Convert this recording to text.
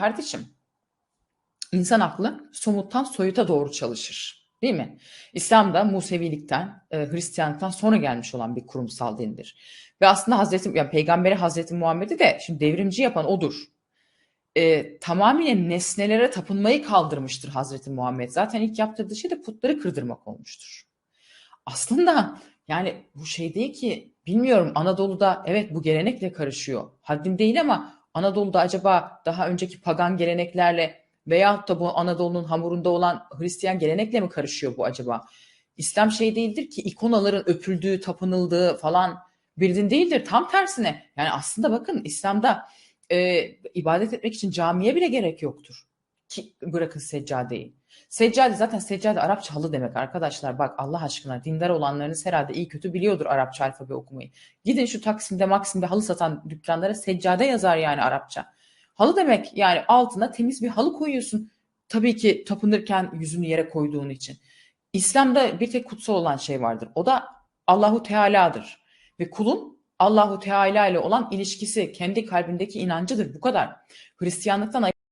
kardeşim insan aklı somuttan soyuta doğru çalışır. Değil mi? İslam da Musevilikten, e, Hristiyanlıktan sonra gelmiş olan bir kurumsal dindir. Ve aslında Hazreti, yani Peygamberi Hazreti Muhammed'i de şimdi devrimci yapan odur. E, tamamen nesnelere tapınmayı kaldırmıştır Hazreti Muhammed. Zaten ilk yaptırdığı şey de putları kırdırmak olmuştur. Aslında yani bu şey değil ki bilmiyorum Anadolu'da evet bu gelenekle karışıyor. Haddim değil ama Anadolu'da acaba daha önceki pagan geleneklerle veyahut da bu Anadolu'nun hamurunda olan Hristiyan gelenekle mi karışıyor bu acaba? İslam şey değildir ki ikonaların öpüldüğü, tapınıldığı falan bir din değildir. Tam tersine. Yani aslında bakın İslam'da e, ibadet etmek için camiye bile gerek yoktur. Ki bırakın seccadeyi. Seccade zaten seccade Arapça halı demek arkadaşlar. Bak Allah aşkına dindar olanlarınız herhalde iyi kötü biliyordur Arapça alfabe okumayı. Gidin şu Taksim'de Maksim'de halı satan dükkanlara seccade yazar yani Arapça. Halı demek yani altına temiz bir halı koyuyorsun. Tabii ki tapınırken yüzünü yere koyduğun için. İslam'da bir tek kutsal olan şey vardır. O da Allahu Teala'dır. Ve kulun Allahu Teala ile olan ilişkisi kendi kalbindeki inancıdır. Bu kadar. Hristiyanlıktan